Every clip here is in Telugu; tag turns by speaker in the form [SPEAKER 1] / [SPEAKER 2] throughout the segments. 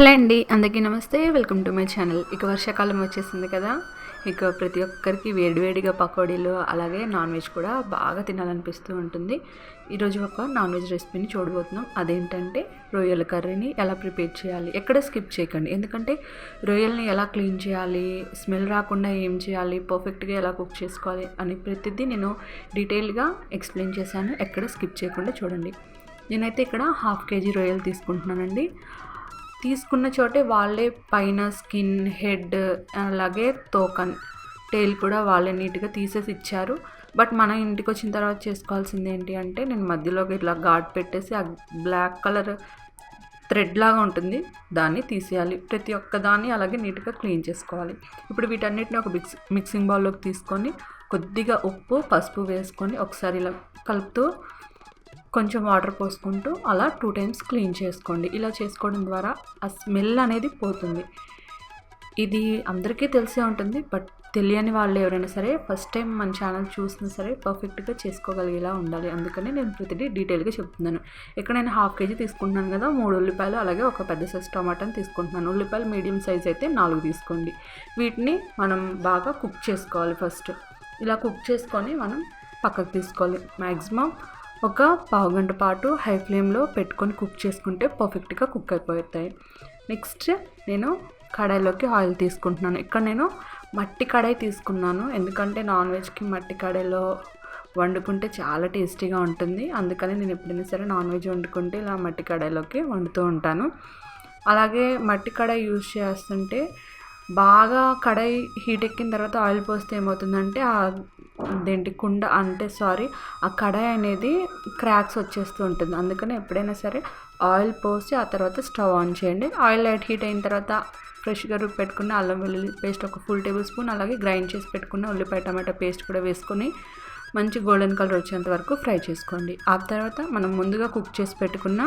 [SPEAKER 1] హలో అండి అందరికీ నమస్తే. వెల్కమ్ టు మై ఛానల్ ఇక వర్షాకాలం వచ్చేసింది కదా. ఇక ప్రతి ఒక్కరికి వేడివేడిగా పకోడీలు అలాగే నాన్ వెజ్ కూడా బాగా తినాలనిపిస్తూ ఉంటుంది. ఈరోజు ఒక నాన్ వెజ్ రెసిపీని చూడబోతున్నాం. అదేంటంటే రొయ్యల కర్రీని ఎలా ప్రిపేర్ చేయాలి ఎక్కడ స్కిప్ చేయకండి. ఎందుకంటే రొయ్యల్ని ఎలా క్లీన్ చేయాలి స్మెల్ రాకుండా ఏం చేయాలి పర్ఫెక్ట్గా ఎలా కుక్ చేసుకోవాలి అని ప్రతిదీ నేను డీటెయిల్గా ఎక్స్ప్లెయిన్ చేశాను. ఎక్కడ స్కిప్ చేయకుండా చూడండి. నేనైతే ఇక్కడ హాఫ్ కేజీ రొయ్యలు తీసుకుంటున్నానండి. తీసుకున్న చోటే వాళ్ళే పైన స్కిన్ హెడ్ అలాగే తోకన్ టైల్ కూడా వాళ్ళే నీట్గా తీసేసి ఇచ్చారు. బట్ మన ఇంటికి వచ్చిన తర్వాత చేసుకోవాల్సింది ఏంటి అంటే నేను మధ్యలోకి ఇట్లా ఘాట్ పెట్టేసి ఆ బ్లాక్ కలర్ థ్రెడ్ లాగా ఉంటుంది. దాన్ని తీసేయాలి. ప్రతి ఒక్క దాన్ని అలాగే నీట్గా క్లీన్ చేసుకోవాలి. ఇప్పుడు వీటన్నిటిని ఒక మిక్స్ మిక్సింగ్ బౌల్లోకి తీసుకొని కొద్దిగా ఉప్పు పసుపు వేసుకొని ఒకసారి ఇలా కలుపుతూ కొంచెం వాటర్ పోసుకుంటూ అలా టూ టైమ్స్ క్లీన్ చేసుకోండి. ఇలా చేసుకోవడం ద్వారా ఆ స్మెల్ అనేది పోతుంది. ఇది అందరికీ తెలిసే ఉంటుంది. బట్ తెలియని వాళ్ళు ఎవరైనా సరే ఫస్ట్ టైం మన ఛానల్ చూసినా సరే పర్ఫెక్ట్గా చేసుకోగలిగేలా ఉండాలి. అందుకని నేను ప్రతిదీ డీటెయిల్గా చెప్తున్నాను. ఇక్కడ నేను హాఫ్ కేజీ తీసుకుంటున్నాను కదా మూడు ఉల్లిపాయలు అలాగే ఒక పెద్ద సైజ్ టమాటాని తీసుకుంటున్నాను. ఉల్లిపాయలు మీడియం సైజ్ అయితే నాలుగు తీసుకోండి. వీటిని మనం బాగా కుక్ చేసుకోవాలి ఫస్ట్. ఇలా కుక్ చేసుకొని మనం పక్కకు తీసుకోవాలి. మ్యాక్సిమం ఒక పావు గంట పాటు హై ఫ్లేమ్లో పెట్టుకొని కుక్ చేసుకుంటే పర్ఫెక్ట్గా కుక్ అయిపోతాయి. నెక్స్ట్ నేను కడాయిలోకి ఆయిల్ తీసుకుంటున్నాను. ఇక్కడ నేను మట్టి కడాయి తీసుకున్నాను. ఎందుకంటే నాన్ వెజ్కి మట్టి కడాయిలో వండుకుంటే చాలా టేస్టీగా ఉంటుంది. అందుకని నేను ఎప్పుడైనా సరే నాన్ వెజ్ వండుకుంటే ఇలా మట్టి కడాయిలోకి వండుతూ ఉంటాను. అలాగే మట్టి కడాయి యూజ్ చేస్తుంటే బాగా కడాయి హీట్ ఎక్కిన తర్వాత ఆయిల్ పోస్తే ఏమవుతుందంటే ఆ దేంటి కుండ అంటే సారీ ఆ కడాయి అనేది క్రాక్స్ వచ్చేస్తూ ఉంటుంది. అందుకని ఎప్పుడైనా సరే ఆయిల్ పోసి ఆ తర్వాత స్టవ్ ఆన్ చేయండి. ఆయిల్ లైట్ హీట్ అయిన తర్వాత ఫ్రెష్గా రుబ్బి పెట్టుకున్న అల్లం వెల్లుల్లి పేస్ట్ ఒక ఫుల్ టేబుల్ స్పూన్ అలాగే గ్రైండ్ చేసి పెట్టుకున్న ఉల్లిపాయ టమాటా పేస్ట్ కూడా వేసుకొని మంచి గోల్డెన్ కలర్ వచ్చేంత వరకు ఫ్రై చేసుకోండి. ఆ తర్వాత మనం ముందుగా కుక్ చేసి పెట్టుకున్న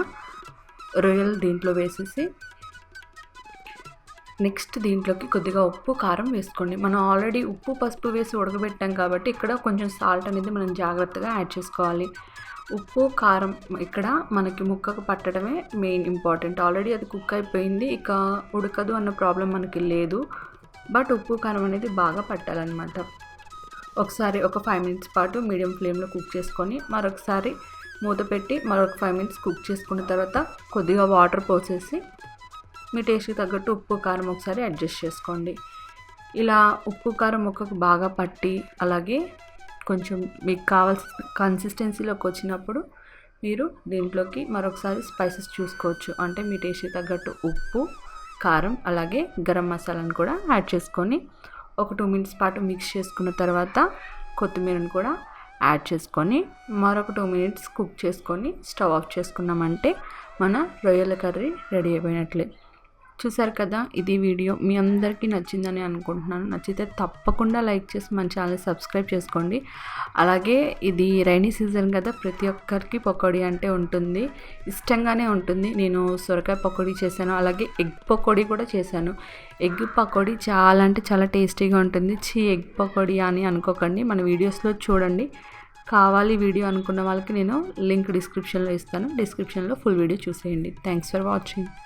[SPEAKER 1] రొయ్యలు దీంట్లో వేసేసి నెక్స్ట్ దీంట్లోకి కొద్దిగా ఉప్పు కారం వేసుకోండి. మనం ఆల్రెడీ ఉప్పు పసుపు వేసి ఉడకబెట్టాం కాబట్టి ఇక్కడ కొంచెం సాల్ట్ అనేది మనం జాగ్రత్తగా యాడ్ చేసుకోవాలి. ఉప్పు కారం ఇక్కడ మనకి ముక్కకు పట్టడమే మెయిన్ ఇంపార్టెంట్. ఆల్రెడీ అది కుక్ అయిపోయింది ఇక ఉడకదు అన్న ప్రాబ్లం మనకి లేదు. బట్ ఉప్పు కారం అనేది బాగా పట్టాలన్నమాట. ఒకసారి ఒక ఫైవ్ మినిట్స్ పాటు మీడియం ఫ్లేమ్లో కుక్ చేసుకొని మరొకసారి మూత పెట్టి మరొక ఫైవ్ మినిట్స్ కుక్ చేసుకున్న తర్వాత కొద్దిగా వాటర్ పోసేసి మీ టేస్ట్కి తగ్గట్టు ఉప్పు కారం ఒకసారి అడ్జస్ట్ చేసుకోండి. ఇలా ఉప్పు కారం ముక్కకు బాగా పట్టి అలాగే కొంచెం మీకు కావాల్సిన కన్సిస్టెన్సీలోకి వచ్చినప్పుడు మీరు దీంట్లోకి మరొకసారి స్పైసెస్ చూసుకోవచ్చు. అంటే మీ టేస్ట్కి తగ్గట్టు ఉప్పు కారం అలాగే గరం మసాలాను కూడా యాడ్ చేసుకొని ఒక టూ మినిట్స్ పాటు మిక్స్ చేసుకున్న తర్వాత కొత్తిమీరను కూడా యాడ్ చేసుకొని మరొక టూ మినిట్స్ కుక్ చేసుకొని స్టవ్ ఆఫ్ చేసుకున్నామంటే మన రొయ్యల కర్రీ రెడీ అయిపోయినట్లే. చూసారు కదా ఇది వీడియో. మీ అందరికీ నచ్చిందని అనుకుంటున్నాను. నచ్చితే తప్పకుండా లైక్ చేసి మన ఛానల్ సబ్స్క్రైబ్ చేసుకోండి. అలాగే ఇది రైనీ సీజన్ కదా ప్రతి ఒక్కరికి పకోడీ అంటే ఉంటుంది. ఇష్టంగానే ఉంటుంది. నేను సొరకాయ పకోడీ చేశాను. అలాగే ఎగ్ పకోడీ కూడా చేశాను. ఎగ్ పకోడీ చాలా అంటే చాలా టేస్టీగా ఉంటుంది. చీ ఎగ్ పకోడీ అని అనుకోకండి. మన వీడియోస్లో చూడండి. కావాలి వీడియో అనుకున్న వాళ్ళకి నేను లింక్ డిస్క్రిప్షన్లో ఇస్తాను. డిస్క్రిప్షన్లో ఫుల్ వీడియో చూసేయండి. Thanks for watching.